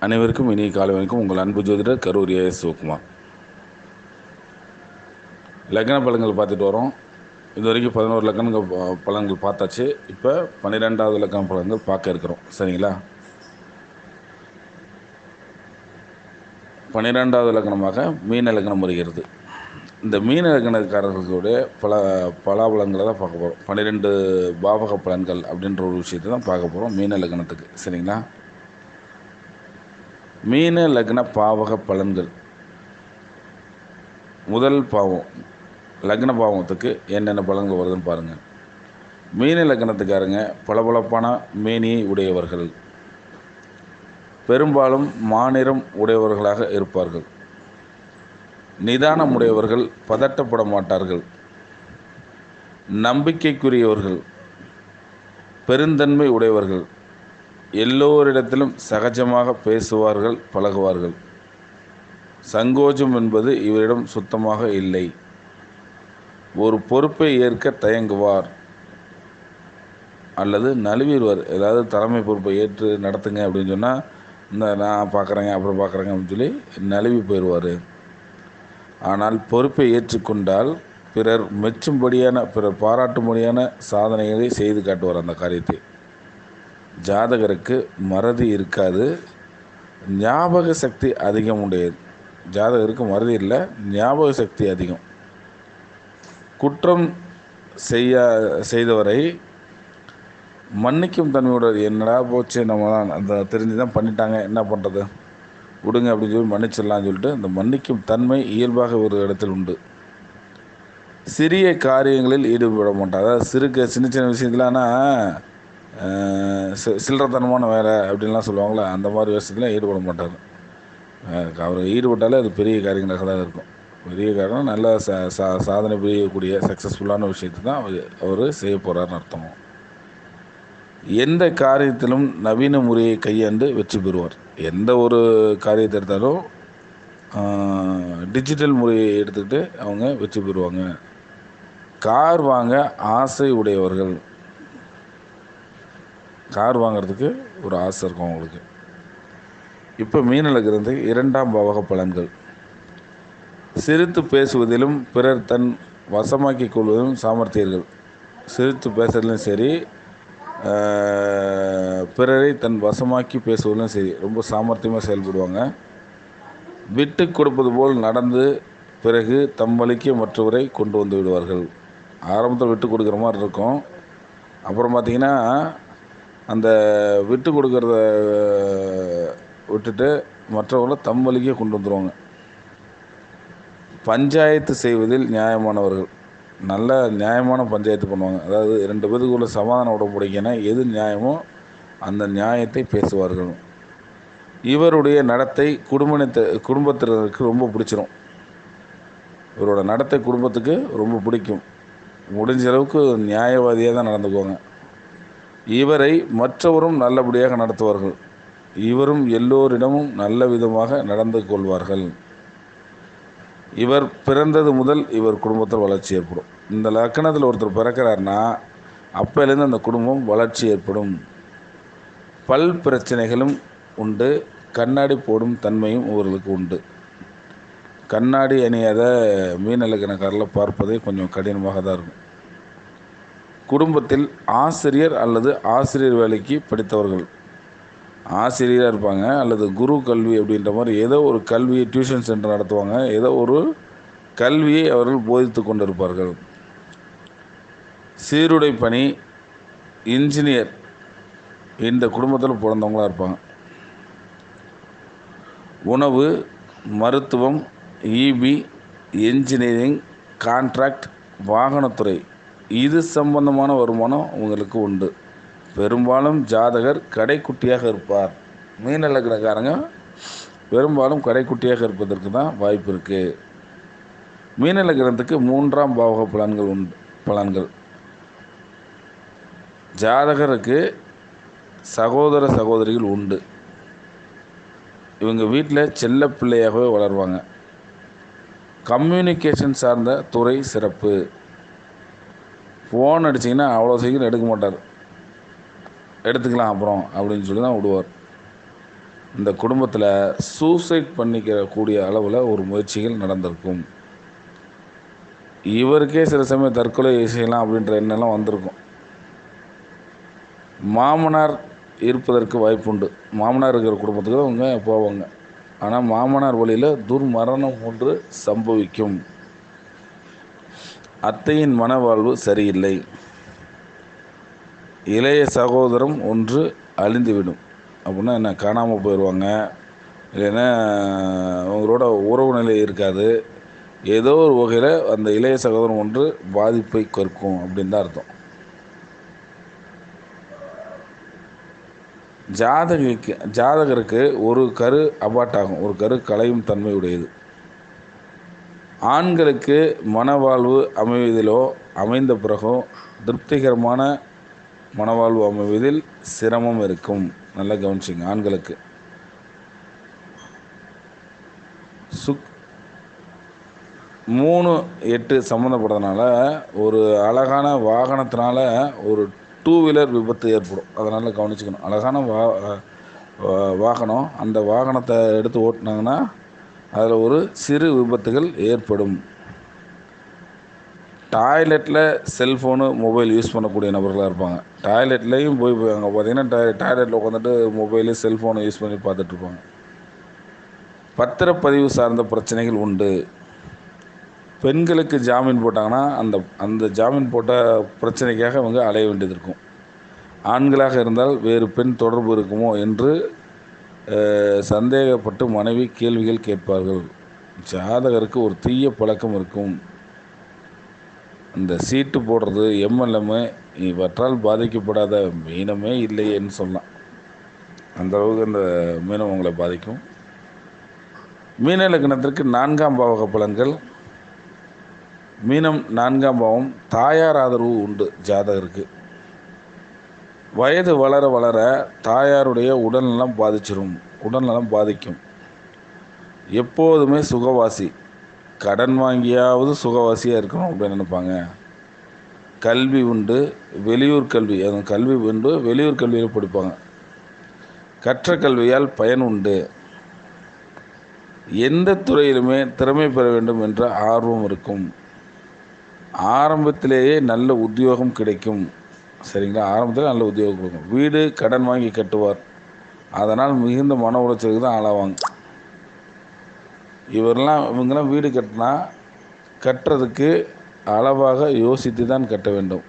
அனைவருக்கும் இனிய காலை வணக்கம். உங்கள் அன்பு ஜோதிடர் கரூர் ஏஎஸ் சிவகுமார். லக்ன பலன்கள் பார்த்துட்டு வரோம். இது வரைக்கும் பதினோரு லக்கணங்கள் ப- பலன்கள் பார்த்தாச்சு. இப்போ பன்னிரெண்டாவது லக்கண பலன்கள் பார்க்க இருக்கிறோம். சரிங்களா? பன்னிரெண்டாவது லக்கணமாக மீன லக்னம் வருகிறது. இந்த மீன லக்னக்காரர்களுடைய பல பலாபலன்களை தான் பார்க்க போகிறோம் பன்னிரெண்டு பாவக பலன்கள் அப்படின்ற ஒரு விஷயத்தை தான் பார்க்க போகிறோம் மீன லக்னத்துக்கு. சரிங்களா? மீன லக்ன பாவக பலன்கள். முதல் பாவம் லக்ன பாவத்துக்கு என்னென்ன பலன்கள் வருதுன்னு பாருங்கள் மீன லக்னத்துக்காரங்க பளபளப்பான மேனியை உடையவர்கள். பெரும்பாலும் மாநிறம் உடையவர்களாக இருப்பார்கள். நிதானம் உடையவர்கள் பதட்டப்பட மாட்டார்கள். நம்பிக்கைக்குரியவர்கள் பெருந்தன்மை உடையவர்கள் எல்லோரிடத்திலும் சகஜமாக பேசுவார்கள் பழகுவார்கள். சங்கோஜம் என்பது இவரிடம் சுத்தமாக இல்லை. ஒரு பொறுப்பை ஏற்க தயங்குவார். அல்லது நழுவிடுவார். ஏதாவது தலைமை பொறுப்பை ஏற்று நடத்துங்க அப்படின்னு சொன்னால் இந்த நான் பார்க்குறேங்க அப்புறம் பார்க்குறேங்க அப்படின்னு சொல்லி நழுவி போயிடுவார். ஆனால் பொறுப்பை ஏற்றுக்கொண்டால் பிறர் மெச்சும்படியான பிறர் பாராட்டும்படியான சாதனைகளை செய்து காட்டுவார் அந்த காரியத்தை. ஜாதகருக்கு மறதி இருக்காது. ஞாபக சக்தி அதிகம் உடையது. ஜாதகருக்கு மறதி இல்லை ஞாபக சக்தி அதிகம். குற்றம் செய்ய செய்தவரை மன்னிக்கும் தன்மையோட என்னடா போச்சு நம்ம தான் அந்த தெரிஞ்சு தான் பண்ணிட்டாங்க என்ன பண்ணுறது விடுங்க அப்படின்னு சொல்லி மன்னிச்சிடலாம்னு சொல்லிட்டு அந்த மன்னிக்கும் தன்மை இயல்பாக ஒரு இடத்தில் உண்டு. சிறிய காரியங்களில் ஈடுபட மாட்டார். அதாவது சிறுக சின்ன சின்ன விஷயத்துலனா சி சில்லறத்தனமான வேலை அப்படின்லாம் சொல்லுவாங்களே அந்த மாதிரி விஷயத்துல ஈடுபட மாட்டார். அவர் ஈடுபட்டாலே அது பெரிய காரியங்களாக தான் இருக்கும். பெரிய காரணம் நல்ல சா சா சாதனை புரியக்கூடிய சக்ஸஸ்ஃபுல்லான விஷயத்தை தான் அவர் அவர் செய்ய போகிறாருன்னு அர்த்தம். எந்த காரியத்திலும் நவீன முறையை கையாண்டு வெற்றி பெறுவார். எந்த ஒரு காரியத்தை எடுத்தாலும் டிஜிட்டல் முறையை எடுத்துக்கிட்டு அவங்க வெற்றி பெறுவாங்க. கார் வாங்க ஆசை உடையவர்கள் கார் வாங்குறதுக்கு ஒரு ஆசை இருக்கும் அவங்களுக்கு. இப்போ மீனலகிறது இரண்டாம் பாவக பலன்கள். சிரித்து பேசுவதிலும் பிறர் தன் வசமாக்கிக் கொள்வதிலும் சாமர்த்தியர்கள். சிரித்து பேசுறதுலையும் சரி பிறரை தன் வசமாக்கி பேசுவதிலும் சரி ரொம்ப சாமர்த்தியமாக செயல்படுவாங்க. விட்டு கொடுப்பது போல் நடந்து பிறகு தம் வழிக்கு மற்றவரை கொண்டு வந்து விடுவார்கள். ஆரம்பத்தில் விட்டு கொடுக்குற மாதிரி இருக்கும். அப்புறம் பார்த்திங்கன்னா அந்த விட்டு கொடுக்கறத விட்டுட்டு மற்றவர்களை தம் வழிக்கே கொண்டு வந்துடுவாங்க பஞ்சாயத்து செய்வதில் நியாயமானவர்கள். நல்ல நியாயமான பஞ்சாயத்து பண்ணுவாங்க. அதாவது ரெண்டு பேருக்குள்ள சமாதானம் உடம்புடைக்கனா எது நியாயமோ அந்த நியாயத்தை பேசுவார்கள். இவருடைய நடத்தை குடும்பத்தை குடும்பத்தினருக்கு ரொம்ப பிடிச்சிரும். இவரோட நடத்தை குடும்பத்துக்கு ரொம்ப பிடிக்கும். முடிஞ்ச அளவுக்கு நியாயவாதியாக தான் நடந்துக்குவாங்க. இவரை மற்றவரும் நல்லபடியாக நடத்துவார்கள். இவரும் எல்லோரிடமும் நல்ல விதமாக நடந்து கொள்வார்கள். இவர் பிறந்தது முதல் இவர் குடும்பத்தில் வளர்ச்சி ஏற்படும். இந்த லக்கணத்தில் ஒருத்தர் பிறக்கிறாருன்னா அப்போலேருந்து அந்த குடும்பம் வளர்ச்சி ஏற்படும். பல் பிரச்சனைகளும் உண்டு கண்ணாடி போடும் தன்மையும் இவர்களுக்கு உண்டு. கண்ணாடி அணியாத மீன் இலக்கணக்காரில் பார்ப்பதே கொஞ்சம் கடினமாக தான் இருக்கும். குடும்பத்தில் ஆசிரியர் அல்லது ஆசிரியர் வேலைக்கு படித்தவர்கள். ஆசிரியராக இருப்பாங்க அல்லது குரு கல்வி அப்படின்ற மாதிரி ஏதோ ஒரு கல்வியை டியூஷன் சென்டர் நடத்துவாங்க. ஏதோ ஒரு கல்வியை அவர்கள் போதித்து கொண்டிருப்பார்கள். சீருடை பணி இன்ஜினியர் இந்த குடும்பத்தில் பிறந்தவங்களாக இருப்பாங்க. உணவு மருத்துவம் இபி என்ஜினியரிங் கான்ட்ராக்ட் வாகனத்துறை. இது சம்பந்தமான வருமானம் உங்களுக்கு உண்டு. பெரும்பாலும் ஜாதகர் கடைக்குட்டியாக இருப்பார். மீன லக்னக்காரங்க பெரும்பாலும் கடைக்குட்டியாக இருப்பதற்கு தான் வாய்ப்பு இருக்குது மீன லக்னத்துக்கு மூன்றாம் பாவக பலன்கள் உண்டு பலன்கள். ஜாதகருக்கு சகோதர சகோதரிகள் உண்டு. இவங்க வீட்டில் செல்ல பிள்ளையாகவே வளருவாங்க. கம்யூனிகேஷன் சார்ந்த துறை சிறப்பு. ஃபோன் அடிச்சிங்கன்னா அவ்வளோ சீக்கிரம் எடுக்க மாட்டார். எடுத்துக்கலாம் அப்புறம் அப்படின்னு சொல்லி தான் விடுவார். இந்த குடும்பத்தில் சூசைட் பண்ணிக்கிற கூடிய அளவில் ஒரு முயற்சிகள் நடந்திருக்கும். இவருக்கே சில சமயம் தற்கொலை செய்யலாம் அப்படின்ற எண்ணம்லாம் வந்திருக்கும். மாமனார் இருப்பதற்கு வாய்ப்புண்டு. மாமனார் இருக்கிற குடும்பத்துக்கு தான் அவங்க போவாங்க. ஆனால் மாமனார் வழியில் துர்மரணம் ஒன்று சம்பவிக்கும். அத்தையின் மனவாழ்வு சரியில்லை. இளைய சகோதரம் ஒன்று அழிந்துவிடும். அப்படின்னா என்ன காணாமல் போயிடுவாங்க இல்லைன்னா அவங்களோட உறவு நிலை இருக்காது. ஏதோ ஒரு வகையில் அந்த இளைய சகோதரம் ஒன்று பாதிப்பை கற்கும் அப்படின்னு தான் அர்த்தம். ஜாதகிக்கு ஜாதகருக்கு ஒரு கரு அபாட் ஆகும் ஒரு கரு கலையும் தன்மை உடையது ஆண்களுக்கு மனவாழ்வு அமைவதிலோ அமைந்த பிறகோ திருப்திகரமான மனவாழ்வு அமைவதில் சிரமம் இருக்கும். நல்லா கவனிச்சிங்க ஆண்களுக்கு. சுக் மூணு எட்டு சம்மந்தப்படுறதுனால ஒரு அழகான வாகனத்தினால ஒரு டூ வீலர் விபத்து ஏற்படும். அதனால் கவனிச்சுக்கணும். அழகான வா- வாகனம் அந்த வாகனத்தை எடுத்து ஓட்டினாங்கன்னா அதில் ஒரு சிறு விபத்துகள் ஏற்படும். டாய்லெட்டில் செல்ஃபோனு மொபைல் யூஸ் பண்ணக்கூடிய நபர்களாக இருப்பாங்க. டாய்லெட்லேயும் போய் போய் அங்கே பார்த்தீங்கன்னா டாய் டாய்லெட்டில் உட்காந்துட்டு மொபைலு செல்ஃபோனை யூஸ் பண்ணி பார்த்துட்ருப்பாங்க பத்திரப்பதிவு சார்ந்த பிரச்சனைகள் உண்டு. பெண்களுக்கு ஜாமீன் போட்டாங்கன்னா அந்த அந்த ஜாமீன் போட்ட பிரச்சனைக்காக அவங்க அலைய வேண்டியது இருக்கும். ஆண்களாக இருந்தால் வேறு பெண் தொடர்பு இருக்குமோ என்று சந்தேகப்பட்டு மனைவி கேள்விகள் கேட்பார்கள். ஜாதகருக்கு ஒரு தீய பழக்கம் இருக்கும். இந்த சீட்டு போடுறது எம்எல்எம்மு இவற்றால் பாதிக்கப்படாத மீனமே இல்லையேன்னு சொல்லலாம் அந்த அளவுக்கு அந்த மீனம் உங்களை பாதிக்கும். மீன லக்னத்திற்கு நான்காம் பாவக பலன்கள். மீனம் நான்காம் பாவம். தாயார் ஆதரவு உண்டு ஜாதகருக்கு. வயது வளர வளர தாயாருடைய உடல்நலம் பாதிச்சிடும் உடல்நலம் பாதிக்கும். எப்போதுமே சுகவாசி. கடன் வாங்கியாவது சுகவாசியாக இருக்கணும் அப்படின்னு நினைப்பாங்க. கல்வி உண்டு வெளியூர் கல்வி அது கல்வி உண்டு வெளியூர் கல்வியில் படிப்பாங்க. கற்ற கல்வியால் பயன் உண்டு. எந்த துறையிலுமே திறமை பெற வேண்டும் என்ற ஆர்வம் இருக்கும். ஆரம்பத்திலேயே நல்ல உத்தியோகம் கிடைக்கும். சரிங்களா? ஆரம்பத்தில் நல்ல உத்தியோகம் கொடுக்கும் வீடு கடன் வாங்கி கட்டுவார். அதனால் மிகுந்த மன உளைச்சலுக்கு தான் ஆளாவாங்க இவரெல்லாம் இவங்கெல்லாம் வீடு கட்டினா கட்டுறதுக்கு அளவாக யோசித்து தான் கட்ட வேண்டும்.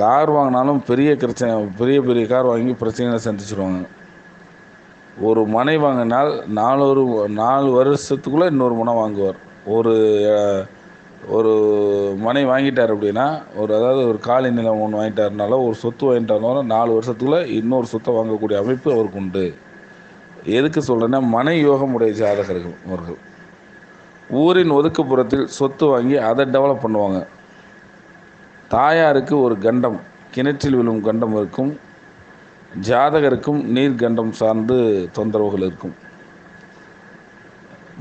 கார் வாங்கினாலும் பெரிய பிரச்சனை பெரிய பெரிய கார் வாங்கி பிரச்சனைகளை சந்திச்சிருவாங்க. ஒரு மனை வாங்கினால் நாலு நாலு வருஷத்துக்குள்ளே இன்னொரு மனை வாங்குவார். ஒரு ஒரு மனை வாங்கிட்டார் அப்படின்னா ஒரு அதாவது ஒரு காலி நிலம் ஒன்று வாங்கிட்டாருனால ஒரு சொத்து வாங்கிட்டாருனாலும் நாலு வருஷத்துக்குள்ளே இன்னொரு சொத்தை வாங்கக்கூடிய அமைப்பு அவருக்கு உண்டு. எதுக்கு சொல்கிறேன்னா மனை யோகம் உடைய ஜாதகர்கள் அவர்கள். ஊரின் ஒதுக்குப்புறத்தில் சொத்து வாங்கி அதை டெவலப் பண்ணுவாங்க. தாயாருக்கு ஒரு கண்டம் கிணற்றில் விழும் கண்டம் இருக்கும். ஜாதகருக்கும் நீர் கண்டம் சார்ந்து தொந்தரவுகள் இருக்கும்.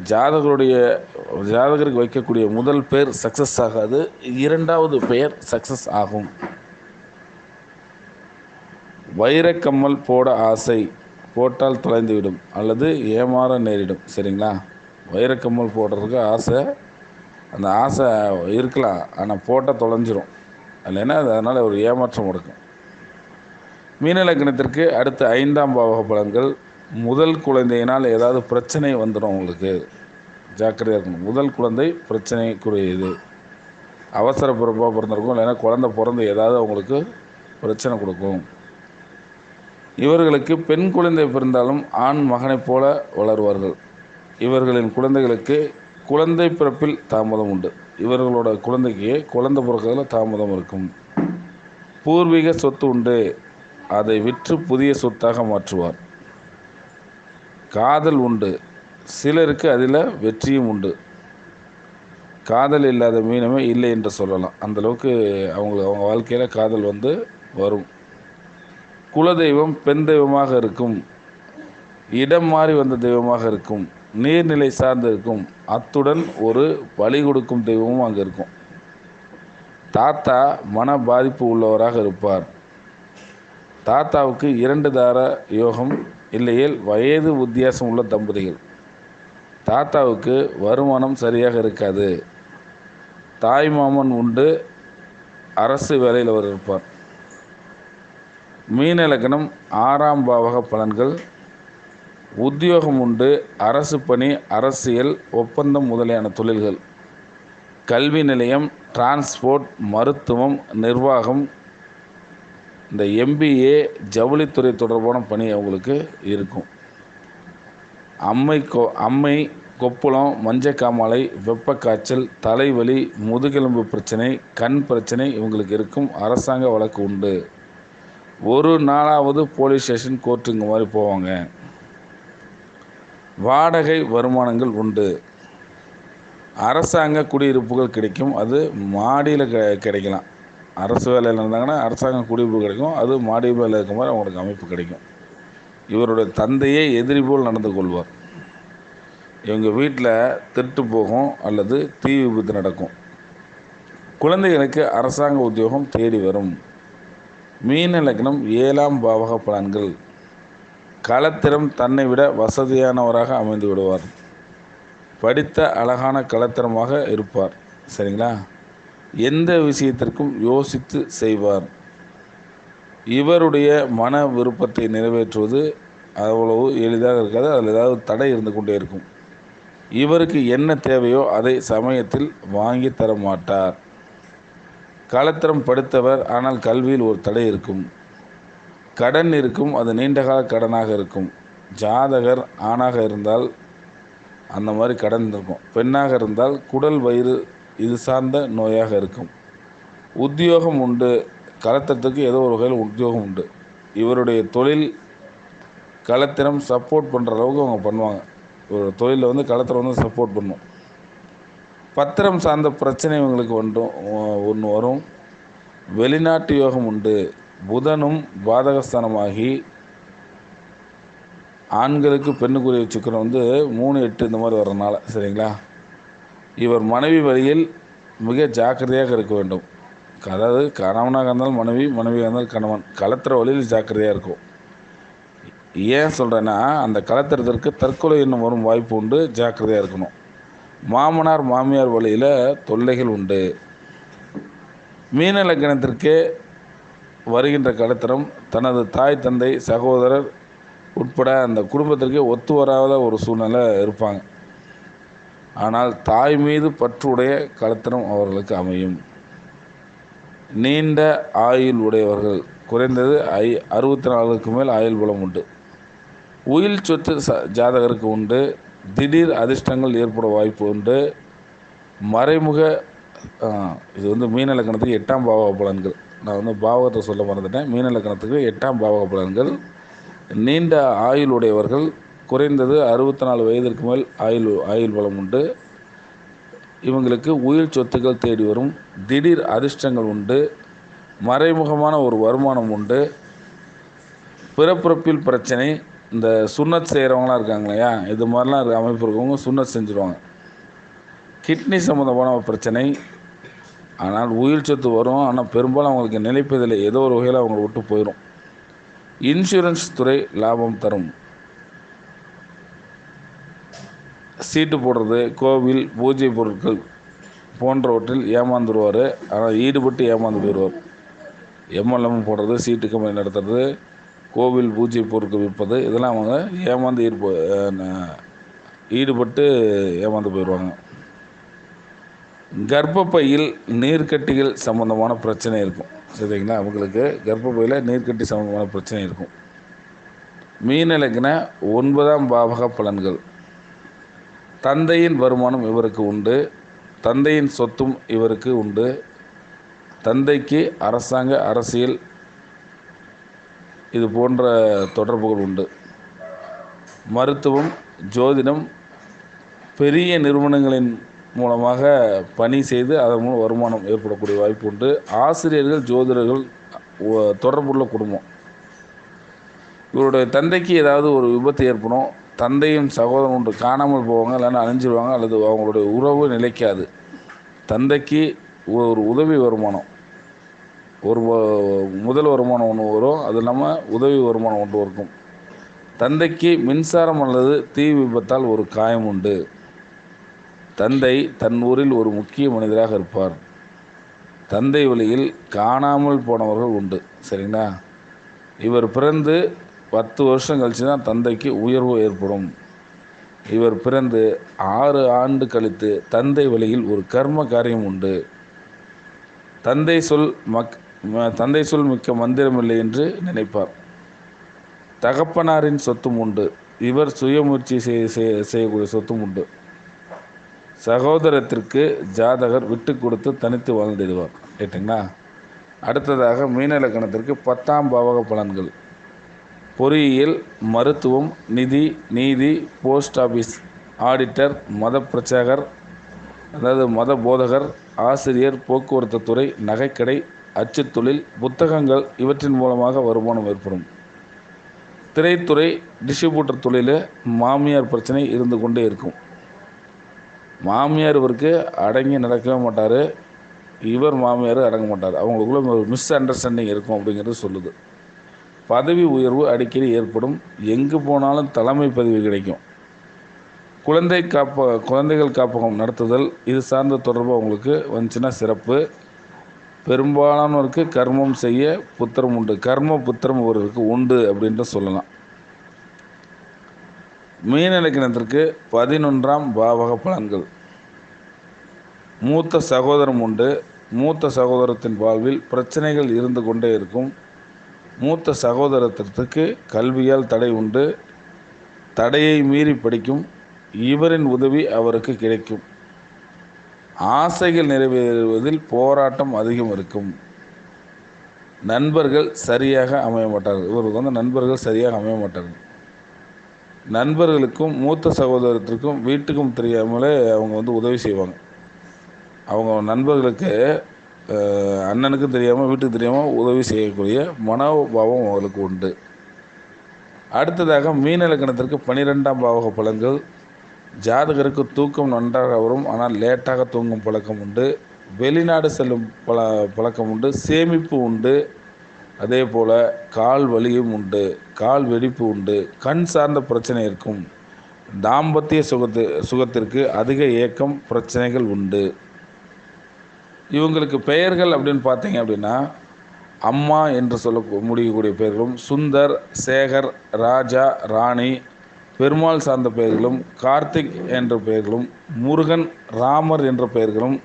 ஜாதகருடைய ஜாதகருக்கு வைக்கக்கூடிய முதல் பெயர் சக்ஸஸ் ஆகாது இரண்டாவது பெயர் சக்ஸஸ் ஆகும். வைரக்கம்மல் போட ஆசை போட்டால் தொலைந்துவிடும் அல்லது ஏமாற நேரிடும் சரிங்களா? வைரக்கம்மல் போடுறதுக்கு ஆசை அந்த ஆசை இருக்கலாம் ஆனால் போட்டால் தொலைஞ்சிரும். இல்லைன்னா அது அதனால் ஒரு ஏமாற்றம் கொடுக்கும் மீனலக்கணத்திற்கு அடுத்த ஐந்தாம் பாவக பலன்கள் முதல் குழந்தையினால் ஏதாவது பிரச்சனை வந்துடும் உங்களுக்கு. ஜாக்கிரதையாக இருக்கணும். முதல் குழந்தை பிரச்சனைக்குரியது. அவசர பிறப்பாக பிறந்திருக்கும். இல்லைன்னா குழந்தை பிறந்து ஏதாவது அவங்களுக்கு பிரச்சனை கொடுக்கும். இவர்களுக்கு பெண் குழந்தை பிறந்தாலும் ஆண் மகனைப் போல வளருவார்கள். இவர்களின் குழந்தைகளுக்கு குழந்தை பிறப்பில் தாமதம் உண்டு. இவர்களோட குழந்தைக்கு குழந்தை பிறக்கிறதுல தாமதம் இருக்கும். பூர்வீக சொத்து உண்டு. அதை விற்று புதிய சொத்தாக மாற்றுவார். காதல் உண்டு. சிலருக்கு அதில் வெற்றியும் உண்டு. காதல் இல்லாத மீனமே இல்லை என்று சொல்லலாம். அந்தளவுக்கு அவங்க அவங்க வாழ்க்கையில் காதல் வந்து வரும். குலதெய்வம் பெண் தெய்வமாக இருக்கும். இடம் மாறி வந்த தெய்வமாக இருக்கும். நீர்நிலை சார்ந்து இருக்கும். அத்துடன் ஒரு பலி கொடுக்கும் தெய்வமும் அங்கே இருக்கும். தாத்தா மன பாதிப்பு உள்ளவராக இருப்பார். தாத்தாவுக்கு இரண்டு தார யோகம் இல்லையேல் வயது வித்தியாசம் உள்ள தம்பதிகள். தாத்தாவுக்கு வருமானம் சரியாக இருக்காது. தாய் மாமன் உண்டு அரசு வேலையில் அவர் இருப்பார். மீன இலக்கணம் ஆறாம் பாவக பலன்கள். உத்தியோகம் உண்டு அரசு பணி அரசியல் ஒப்பந்தம் முதலியான தொழில்கள். கல்வி நிலையம் டிரான்ஸ்போர்ட் மருத்துவம் நிர்வாகம் இந்த எம்பிஏ ஜவுளித்துறை தொடர்பான பணி அவங்களுக்கு இருக்கும். அம்மை கொ அம்மை கொப்புளம் மஞ்சக்காமாலை வெப்பக்காய்ச்சல் தலைவலி முதுகெலும்பு பிரச்சனை கண் பிரச்சனை இவங்களுக்கு இருக்கும். அரசாங்க வழக்கு உண்டு. ஒரு நாளாவது போலீஸ் ஸ்டேஷன் கோர்ட்டுங்க மாதிரி போவாங்க. வாடகை வருமானங்கள் உண்டு. அரசாங்க குடியிருப்புகள் கிடைக்கும். அது மாடியில் கிடைக்கலாம். அரசு வேலையில் இருந்தாங்கன்னா அரசாங்கம் குடிப்பு கிடைக்கும். அது மாடி வேலை இருக்கும் மாதிரி அவங்களுக்கு அமைப்பு கிடைக்கும். இவருடைய தந்தையே எதிரி போல் நடந்து கொள்வார். இவங்க வீட்டில் திருட்டு போகும் அல்லது தீ விபத்து நடக்கும். குழந்தைகளுக்கு அரசாங்க உத்தியோகம் தேடி வரும். மீன லக்னம் ஏழாம் பாவக பலன்கள். களத்திறம் தன்னை விட வசதியானவராக அமைந்து விடுவார். படித்த அழகான களத்திரமாக இருப்பார். சரிங்களா? எந்த விஷயத்திற்கும் யோசித்து செய்வார். இவருடைய மன விருப்பத்தை நிறைவேற்றுவது அவ்வளவு எளிதாக இருக்காது. அதில் ஏதாவது தடை இருந்து கொண்டே இருக்கும். இவருக்கு என்ன தேவையோ அதை சமயத்தில் வாங்கி தர மாட்டார். கலத்திரம் படுத்தவர் ஆனால் கல்வியில் ஒரு தடை இருக்கும். கடன் இருக்கும் அது நீண்டகால கடனாக இருக்கும். ஜாதகர் ஆணாக இருந்தால் அந்த மாதிரி கடன் இருக்கும். பெண்ணாக இருந்தால் குடல் வயிறு இது சார்ந்த நோயாக இருக்கும். உத்தியோகம் உண்டு. களத்திரத்துக்கு ஏதோ ஒரு வகையில் உத்தியோகம் உண்டு. இவருடைய தொழில் களத்திரம் சப்போர்ட் பண்ணுற அளவுக்கு அவங்க பண்ணுவாங்க. ஒரு தொழிலில் வந்து களத்திரம் வந்து சப்போர்ட் பண்ணும். பத்திரம் சார்ந்த பிரச்சனை இவங்களுக்கு ஒன்றும் ஒன்று வரும். வெளிநாட்டு யோகம் உண்டு. புதனும் பாதகஸ்தானமாகி ஆண்களுக்கு பெண்ணுக்குரிய சுக்கரம் வந்து மூணு எட்டு இந்த மாதிரி வர்றதுனால சரிங்களா? இவர் மனைவி வழியில் மிக ஜாக்கிரதையாக இருக்க வேண்டும். அதாவது கணவனாக இருந்தாலும் மனைவி மனைவியாக இருந்தாலும் கணவன். கலத்துற வழியில் ஜாக்கிரதையாக இருக்கும். ஏன் சொல்கிறேன்னா அந்த கலத்துறதற்கு தற்கொலை என்னும் வரும் வாய்ப்பு உண்டு ஜாக்கிரதையாக இருக்கணும். மாமனார் மாமியார் வழியில் தொல்லைகள் உண்டு. மீன லக்கணத்திற்கு வருகின்ற கலத்திரம் தனது தாய் தந்தை சகோதரர் உட்பட அந்த குடும்பத்திற்கே ஒத்து வராத ஒரு சூழ்நிலை இருப்பாங்க. ஆனால் தாய் மீது பற்றுடைய கலத்தனம் அவர்களுக்கு அமையும். நீண்ட ஆயுள் உடையவர்கள். குறைந்தது ஐ அறுபத்தி நாலுக்கு மேல் ஆயுள் பலம் உண்டு. உயில் சொத்து ச ஜாதகருக்கு உண்டு. திடீர் அதிர்ஷ்டங்கள் ஏற்பட வாய்ப்பு உண்டு. மறைமுக இது வந்து மீன லக்கணத்துக்கு எட்டாம் பாவக பலன்கள். நான் வந்து பாவகத்தை சொல்ல மறந்துட்டேன். மீன லக்கணத்துக்கு எட்டாம் பாவக பலன்கள். நீண்ட ஆயுள் உடையவர்கள். குறைந்தது அறுபத்தி நாலு வயதிற்கு மேல் ஆயுள் ஆயுள் பலம் உண்டு. இவங்களுக்கு உயிர் சொத்துக்கள் தேடி வரும். திடீர் அதிர்ஷ்டங்கள் உண்டு. மறைமுகமான ஒரு வருமானம் உண்டு. பிறப்பிறப்பில் பிரச்சனை. இந்த சுண்ணத் செய்கிறவங்களாம் இருக்காங்க இல்லையா? இது மாதிரிலாம் இருக்க அமைப்பு இருக்கவங்க சுண்ணத் செஞ்சுருவாங்க. கிட்னி சம்மந்தமான பிரச்சனை. ஆனால் உயிர் சொத்து வரும். ஆனால் பெரும்பாலும் அவங்களுக்கு நிலைப்பதில்லை. ஏதோ ஒரு வகையில் அவங்கள விட்டு போயிடும் இன்சூரன்ஸ் துறை லாபம் தரும். சீட்டு போடுறது கோவில் பூஜை பொருட்கள் போன்றவற்றில் ஏமாந்துருவார் ஆனால் ஈடுபட்டு ஏமாந்து போயிடுவார் எம்எல்எம் போடுறது சீட்டு கம்பெனி நடத்துறது கோவில் பூஜை பொருட்கள் விற்பது இதெல்லாம் அவங்க ஏமாந்து ஈடுப ஈடுபட்டு ஏமாந்து போயிடுவாங்க. கர்ப்பப்பையில் நீர்க்கட்டிகள் சம்பந்தமான பிரச்சனை இருக்கும். சரிங்களா? அவங்களுக்கு கர்ப்பப்பையில் நீர்க்கட்டி சம்பந்தமான பிரச்சனை இருக்கும். மீன் இலக்கின ஒன்பதாம் பாவக பலன்கள். தந்தையின் வருமானம் இவருக்கு உண்டு தந்தையின் சொத்தும் இவருக்கு உண்டு. தந்தைக்கு அரசாங்க அரசியல் இது போன்ற தொடர்புகள் உண்டு. மருத்துவம் ஜோதிடம் பெரிய நிறுவனங்களின் மூலமாக பணி செய்து அதன் மூலம் வருமானம் ஏற்படக்கூடிய வாய்ப்பு உண்டு. ஆசிரியர்கள் ஜோதிடர்கள் தொடர்புள்ள குடும்பம். இவருடைய தந்தைக்கு ஏதாவது ஒரு விபத்து ஏற்படும் தந்தையும் சகோதரன் ஒன்று காணாமல் போவாங்க இல்லைன்னா அழிஞ்சிருவாங்க அல்லது அவங்களுடைய உறவு நிலைக்காது. தந்தைக்கு ஒரு உதவி வருமானம். ஒரு முதல் வருமானம் ஒன்று வரும் அது இல்லாமல் உதவி வருமானம் ஒன்று இருக்கும். தந்தைக்கு மின்சாரம் அல்லது தீ விபத்தால் ஒரு காயம் உண்டு. தந்தை தன் ஊரில் ஒரு முக்கிய மனிதராக இருப்பார். தந்தை வழியில் காணாமல் போனவர்கள் உண்டு. சரிங்களா? இவர் பிறந்து பத்து வருஷம் கழிச்சு தான் தந்தைக்கு உயர்வு ஏற்படும். இவர் பிறந்து ஆறு ஆண்டு கழித்து தந்தை வழியில் ஒரு கர்ம காரியம் உண்டு. தந்தை சொல் மக் தந்தை சொல் மிக்க மந்திரமில்லை என்று நினைப்பார். தகப்பனாரின் சொத்தும் உண்டு. இவர் சுயமுயற்சி செய்ய செய்ய- செய்யக்கூடிய சொத்தும் உண்டு. சகோதரத்திற்கு ஜாதகர் விட்டு கொடுத்து தனித்து வாழ்ந்திடுவார். ரைட்டுங்களா அடுத்ததாக மீனலக்கணத்திற்கு பத்தாம் பாவக பலன்கள். பொறியியல் மருத்துவம் நிதி நீதி போஸ்ட் ஆஃபீஸ் ஆடிட்டர் மத பிரச்சாகர் அதாவது மத போதகர் ஆசிரியர் போக்குவரத்து துறை நகைக்கடை அச்சுத்தொழில் புத்தகங்கள் இவற்றின் மூலமாக வருமானம் ஏற்படும். திரைத்துறை டிஸ்ட்ரிபியூட்டர் தொழிலில் மாமியார் பிரச்சனை இருந்து கொண்டே இருக்கும். மாமியார் இவருக்கு அடங்கி நடக்கவே மாட்டார். இவர் மாமியார் அடங்க மாட்டார். அவங்களுக்குள்ள ஒரு மிஸ் அண்டர்ஸ்டாண்டிங் இருக்கும் அப்படிங்கிறது சொல்லுது. பதவி உயர்வு அடிக்கடி ஏற்படும். எங்கு போனாலும் தலைமை பதவி கிடைக்கும். குழந்தை காப்ப குழந்தைகள் காப்பகம் நடத்துதல் இது சார்ந்த தொடர்பு அவங்களுக்கு வந்துச்சுன்னா சிறப்பு. பெரும்பாலானோருக்கு கர்மம் செய்ய புத்திரம் உண்டு. கர்ம புத்திரம் ஒருவருக்கு உண்டு அப்படின்ட்டு சொல்லலாம். மீன் இலக்கணத்திற்கு பதினொன்றாம் பாவக பலன்கள். மூத்த சகோதரம் உண்டு. மூத்த சகோதரத்தின் வாழ்வில் பிரச்சனைகள் இருந்து கொண்டே இருக்கும். மூத்த சகோதரத்திற்கு கல்வியால் தடை உண்டு. தடையை மீறி படிக்கும் இவரின் உதவி அவருக்கு கிடைக்கும். ஆசைகள் நிறைவேறுவதில் போராட்டம் அதிகம் இருக்கும். நண்பர்கள் சரியாக அமைய மாட்டார்கள். இவருக்கு வந்து நண்பர்கள் சரியாக அமைய மாட்டார்கள். நண்பர்களுக்கும் மூத்த சகோதரத்திற்கும் வீட்டுக்கும் தெரியாமலே அவங்க வந்து உதவி செய்வாங்க. அவங்க நண்பர்களுக்கு அண்ணனுக்கும் தெரியாமல் வீட்டுக்கு தெரியாமல் உதவி செய்யக்கூடிய மனோபாவம் அவங்களுக்கு உண்டு. அடுத்ததாக மீன இலக்கணத்திற்கு பனிரெண்டாம் பாவக பலன்கள். ஜாதகருக்கு தூக்கம் நன்றாக வரும் ஆனால் லேட்டாக தூங்கும் பழக்கம் உண்டு. வெளிநாடு செல்லும் பல பழக்கம் உண்டு. சேமிப்பு உண்டு. அதே போல் கால் வலியும் உண்டு. கால் வெடிப்பு உண்டு. கண் சார்ந்த பிரச்சனை இருக்கும். தாம்பத்திய சுகத்து சுகத்திற்கு அதிக ஏக்கம் பிரச்சனைகள் உண்டு. இவங்களுக்கு பெயர்கள் அப்படின்னு பார்த்தீங்க அப்படின்னா அம்மா என்று சொல்ல முடியக்கூடிய பெயர்களும் சுந்தர் சேகர் ராஜா ராணி பெருமாள் சார்ந்த பெயர்களும் கார்த்திக் என்ற பெயர்களும் முருகன் ராமர் என்ற பெயர்களும்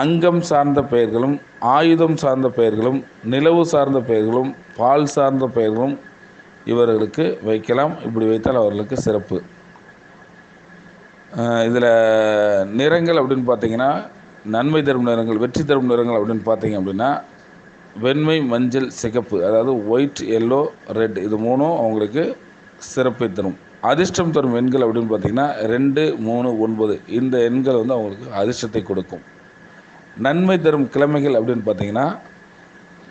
அங்கம் சார்ந்த பெயர்களும் ஆயுதம் சார்ந்த பெயர்களும் நிலவு சார்ந்த பெயர்களும் பால் சார்ந்த பெயர்களும் இவர்களுக்கு வைக்கலாம். இப்படி வைத்தால் அவர்களுக்கு சிறப்பு. இதில் நிறங்கள் அப்படின்னு பார்த்தீங்கன்னா நன்மை தரும் நிறங்கள் வெற்றி தரும் நிறங்கள் அப்படின்னு பார்த்தீங்க அப்படின்னா வெண்மை மஞ்சள் சிகப்பு அதாவது ஒயிட் எல்லோ ரெட் இது மூணும் அவங்களுக்கு சிறப்பை தரும். அதிர்ஷ்டம் தரும் எண்கள் அப்படின்னு பார்த்தீங்கன்னா ரெண்டு மூணு ஒன்பது. இந்த எண்கள் வந்து அவங்களுக்கு அதிர்ஷ்டத்தை கொடுக்கும். நன்மை தரும் கிழமைகள் அப்படின்னு பார்த்தீங்கன்னா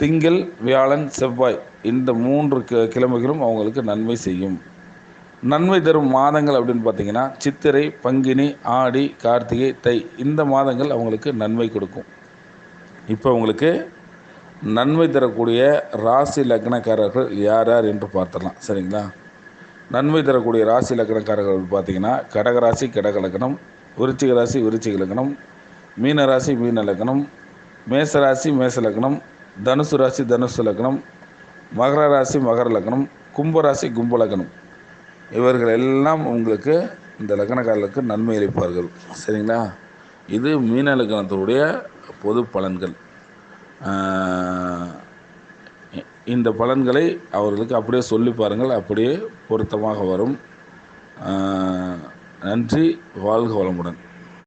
திங்கள் வியாழன் செவ்வாய். இந்த மூன்று கிழமைகளும் அவங்களுக்கு நன்மை செய்யும். நன்மை தரும் மாதங்கள் அப்படின்னு பார்த்தீங்கன்னா சித்திரை பங்கினி ஆடி கார்த்திகை தை. இந்த மாதங்கள் அவங்களுக்கு நன்மை கொடுக்கும். இப்போ உங்களுக்கு நன்மை தரக்கூடிய ராசி லக்னக்காரர்கள் யார் யார் என்று பார்த்துடலாம். சரிங்களா? நன்மை தரக்கூடிய ராசி லக்னக்காரர்கள் பார்த்தீங்கன்னா கடகராசி கடக லக்னம் விருச்சிக ராசி விருச்சிக லக்னம் மீன ராசி மீன லக்னம் மேச ராசி மேச லக்னம் தனுசு ராசி தனுசு லக்னம் மகர ராசி மகர லக்னம் கும்பராசி கும்ப லக்னம். இவர்கள் எல்லாம் உங்களுக்கு இந்த லக்னக்காரர்களுக்கு நன்மை அளிப்பார்கள். சரிங்களா? இது மீன லக்னத்தினுடைய பொது பலன்கள். இந்த பலன்களை அவர்களுக்கு அப்படியே சொல்லி பாருங்கள். அப்படியே பொருத்தமாக வரும். நன்றி வாழ்க வளமுடன்.